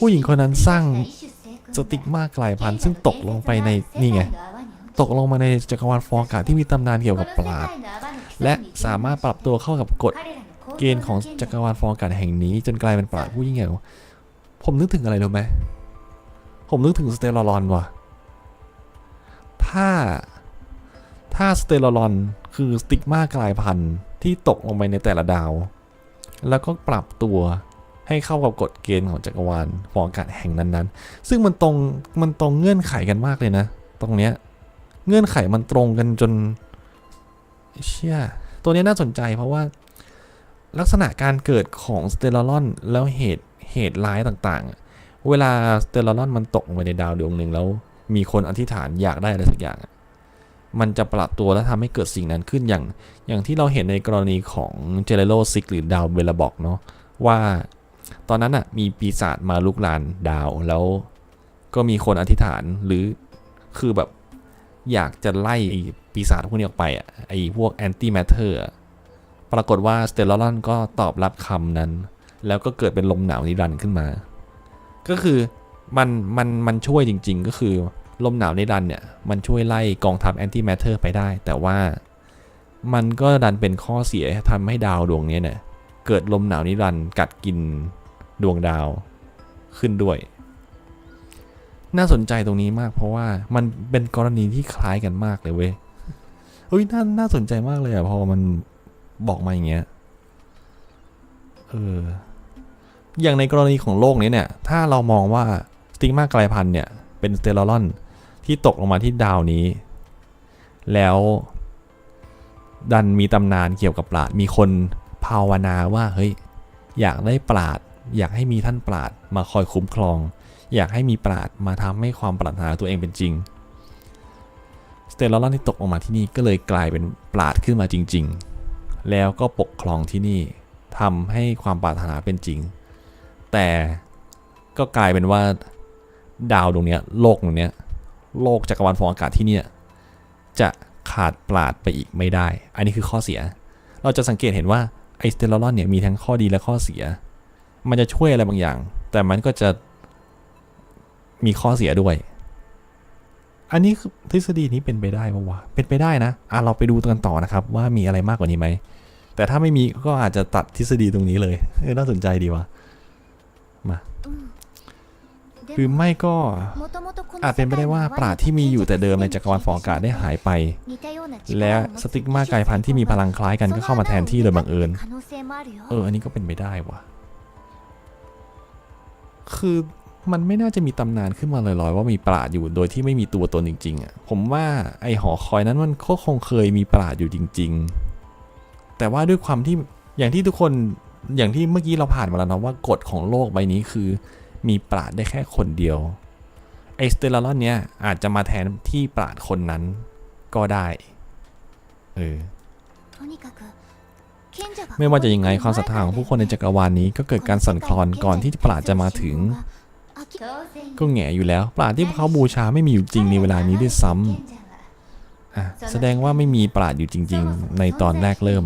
ผู้หญิงคนนั้นสร้างสติกมากลายพันธุ์ซึ่งตกลงไปในนี่ไงตกลงมาในจักรวาลฟอร์อากาศที่มีตำนานเกี่ยวกับปราดและสามารถปรับตัวเข้ากับกฎเกณฑ์ของจักรวาลฟอร์อากาศแห่งนี้ จนกลายเป็นปราดผู้ยิ่งใหญ่ผมนึกถึงอะไรรู้ไหมผมนึกถึงสเตลลอนว่ะถ้าถ้าสเตลลอนคือสติกมากลายพันธุ์ที่ตกลงไปในแต่ละดาว แล้วก็ปรับตัว ให้เข้ากับกฎเกณฑ์ของจักรวาลฟอร์อากาศแห่งนั้นๆ ซึ่งมันตรงมันตรงเงื่อนไขกันมากเลยนะ ตรงเนี้ยเงื่อนไขมันตรงกันจนเชี่ยตัวนี้น่าสนใจเพราะว่าลักษณะการเกิดของสเตลลอนแล้วเหตุเหตุร้ายต่างๆ เวลาสเตลลอนมันตกไปในดาวดวงหนึ่งแล้ว มีคนอธิษฐานอยากได้อะไรสักอย่าง มันจะปรับตัวและทำให้เกิดสิ่งนั้นขึ้นอย่าง อย่างที่เราเห็นในกรณีของเจเรโลซิกหรือดาวเบลบอกเนาะว่า ตอนนั้นอะมีปีศาจมาลุกลานดาวแล้วก็มีคนอธิษฐานหรือคือแบบอยากจะไล่ไอปีศาจพวกนี้ออกไปอะไอ้พวกแอนตี้แมทเทอร์ปรากฏว่าสเตลลอนก็ตอบรับคำนั้น แล้วก็เกิดเป็นลมหนาวนิรันดร์ขึ้นมา ก็คือมันมันมันช่วยจริง ๆ ก็คือลมหนาวนิรันดร์เนี่ยมันช่วยไล่กองทัพแอนตี้แมทเทอร์ไปได้ แต่ว่ามันก็ดันเป็นข้อเสียทำให้ดาวดวงนี้เนี่ย เกิดลมหนาวนิรันดร์กัดกินดวงดาวขึ้นด้วย น่าสนใจตรงนี้มากเพราะว่ามันเป็นกรณีที่คล้ายกันมากเลยเว้ยเฮ้ยน่าน่าสนใจมากเลยอะพอมันบอกมาอย่างเงี้ยเอออย่างในกรณีของโลกนี้เนี่ย ถ้าเรามองว่าสติกมากลายพันธุ์เนี่ย เป็นสเตลลอนที่ตกลงมาที่ดาวนี้ แล้วดันมีตำนานเกี่ยวกับปราดมีคน ภาวนาว่าเฮ้ยอยากได้ปราดอยากให้มีท่านปราดมาคอยคุ้มครอง อยากให้มีปราดมาทำให้ความปรารถนาตัวเองเป็นจริงสเตลลอนที่ตกออกมาที่นี่ก็เลยกลายเป็นปราดขึ้นมาจริง ๆ แล้วก็ปกครองที่นี่ทำให้ความปรารถนาเป็นจริง แต่ก็กลายเป็นว่าดาวดวงนี้โลกดวงนี้โลกจักรวาลฟองอากาศที่นี่จะขาดปราดไปอีกไม่ได้ อันนี้คือข้อเสีย เราจะสังเกตเห็นว่า ไอสเตลลอนเนี่ยมีทั้งข้อดีและข้อเสีย มันจะช่วยอะไรบางอย่าง แต่มันก็จะมีข้อเสียด้วย อันนี้คือทฤษฎีนี้เป็นไปได้ปะวะ เป็นไปได้นะ อะเราไปดูกันต่อนะครับ ว่ามีอะไรมากกว่านี้ไหม แต่ถ้าไม่มีก็อาจจะตัดทฤษฎีตรงนี้เลย เออน่าสนใจดีวะ มา หรือไม่ก็อาจเป็นไปได้ว่าปราดที่มีอยู่แต่เดิมในจักรวาลฟองอากาศได้หายไป และสติกมากายพันธุ์ที่มีพลังคล้ายกันก็เข้ามาแทนที่โดยบังเอิญ เออ อันนี้ก็เป็นไปได้วะคือมันไม่น่าจะมีตำนานขึ้นมาลอยๆ ว่ามีปราดอยู่โดยที่ไม่มีตัวตนจริง ๆอะ ผมว่าไอหอคอยนั้นมันก็คงเคยมีปราดอยู่จริง ๆ แต่ว่าด้วยความที่อย่างที่ทุกคนอย่างที่เมื่อกี้เราผ่านมาแล้วเนาะว่ากฎของโลกใบนี้คือ มีปราดได้แค่คนเดียวไอสเตลลอนเนี้ยอาจจะมาแทนที่ปราดคนนั้นก็ได้เออไม่ว่าจะยังไงความศรัทธาของผู้คนในจักรวาลนี้ก็เกิดการสั่นคลอนก่อนที่ปราดจะมาถึง ก็แหง่อยู่แล้ว ปราดที่พวกเขาบูชาไม่มีอยู่จริงในเวลานี้ด้วยซ้ำอะแสดงว่าไม่มีปราดอยู่จริง ๆ ในตอนแรกเริ่ม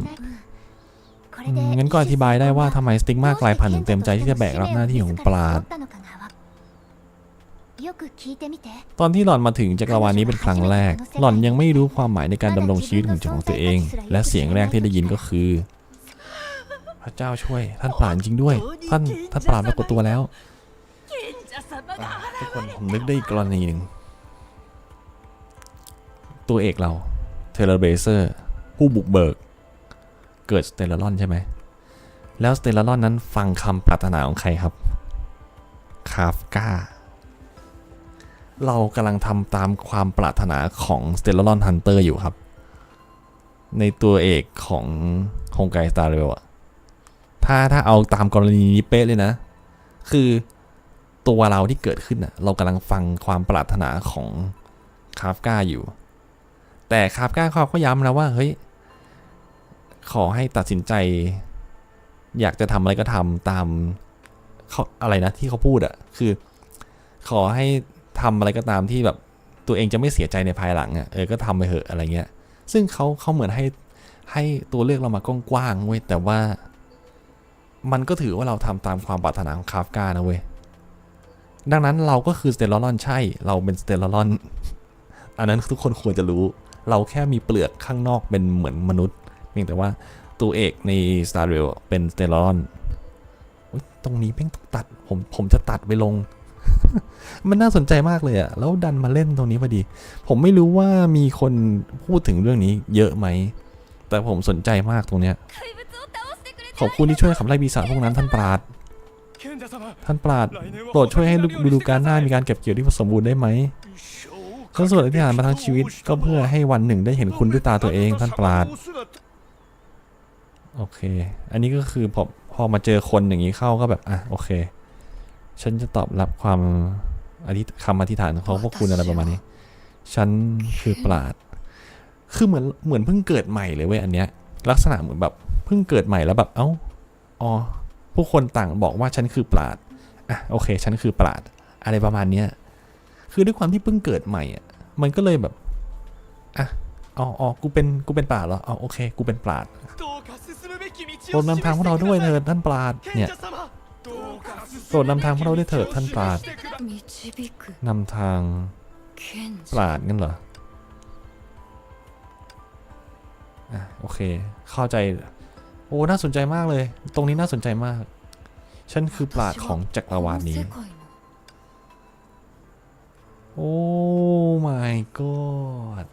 อืมงั้นก็อธิบายได้ว่าทำไมสติกมากลายพันธุ์ถึงเต็มใจที่จะแบกรับหน้าที่ของปราดตอนที่หล่อนมาถึงจักรวาลนี้เป็นครั้งแรก หล่อนยังไม่รู้ความหมายในการดำรงชีวิตของตัวเอง และเสียงแรกที่ได้ยินก็คือ พระเจ้าช่วย ท่านปราดจริงด้วย ท่านท่านปราดปรากฏตัวแล้วอะทุกคนผมนึกได้อีกกรณีหนึ่งตัวเอกเราเทเลเบเซอร์ ผู้บุกเบิก เกิดสเตลลอนใช่ไหม แล้วสเตลลอนนั้นฟังคำปรารถนาของใครครับ คาฟกาเรากำลังทำตามความปรารถนาของสเตลลอนฮันเตอร์อยู่ครับ ในตัวเอกของโฮงไกสตาร์เรลอะถ้าถ้าเอาตามกรณีนี้เป๊ะเลยนะ คือตัวเราที่เกิดขึ้นน่ะเรากำลังฟังความปรารถนาของคาฟกาอยู่ แต่คาฟกาเขาก็ย้ำนะว่าเฮ้ย ขอให้ตัดสินใจ อยากจะทำอะไรก็ทำตามเขาอะไรนะที่เขาพูดอะคือ ขอให้ทำอะไรก็ตามที่แบบตัวเองจะไม่เสียใจในภายหลังอะเออก็ทำไปเถอะอะไรเงี้ย ซึ่งเขาเขาเหมือนให้ให้ตัวเลือกเรามากว้างๆเว้ยแต่ว่า มันก็ถือว่าเราทำตามความปรารถนาของคาฟกานะเว้ยดังนั้นเราก็คือสเตลลอนใช่ เราเป็นสเตลลอน อันนั้นทุกคนควรจะรู้ เราแค่มีเปลือกข้างนอกเป็นเหมือนมนุษย์ พียงแต่ว่าตัวเอกใน Star r a i l เป็นสเตลอนตรงนี้เพ่งต้องตัดผมผมจะตัดไปลง มันน่าสนใจมากเลยอะแล้วดันมาเล่นตรงนี้พอดี ผมไม่รู้ว่ามีคนพูดถึงเรื่องนี้เยอะไหม แต่ผมสนใจมากตรงเนี้ยขอบคุณที่ช่วยขับไล่ปีศาจพวกนั้นท่านปราดท่านปราดโปรดช่วยให้ดูดูการหน้ามีการเก็บเกี่ยวที่สมบูรณ์ได้ไหมข้าสวดอธิษฐานมาทั้งชีวิตก็เพื่อให้วันหนึ่งได้เห็นคุณด้วยตาตัวเองท่านปราด โอเค อันนี้ก็คือพอพอมาเจอคนอย่างนี้เข้าก็แบบอะโอเค ฉันจะตอบรับความอธิคำอธิษฐานของพวกคุณอะไรประมาณนี้ ฉันคือปราด คือเหมือนเหมือนเพิ่งเกิดใหม่เลยเว้ยอันเนี้ย ลักษณะเหมือนแบบเพิ่งเกิดใหม่แล้วแบบเอ้าอ๋อผู้คนต่างบอกว่าฉันคือปราดอะโอเค ฉันคือปราด อะไรประมาณเนี้ยคือด้วยความที่เพิ่งเกิดใหม่อะมันก็เลยแบบอะอ๋ออ๋อกูเป็นกูเป็นปราดเหรออ๋อโอเค กูเป็นปราด โปรดนำทางพวกเราด้วยเถิดท่านปราดเนี่ยโปรดนำทางพวกเราด้วยเถิดท่านปราดนำทางปราดงั้นเหรออะโอเคเข้าใจโอ้น่าสนใจมากเลย ตรงนี้น่าสนใจมาก ฉันคือปราดของจักรวาลนี้ โอ้ my god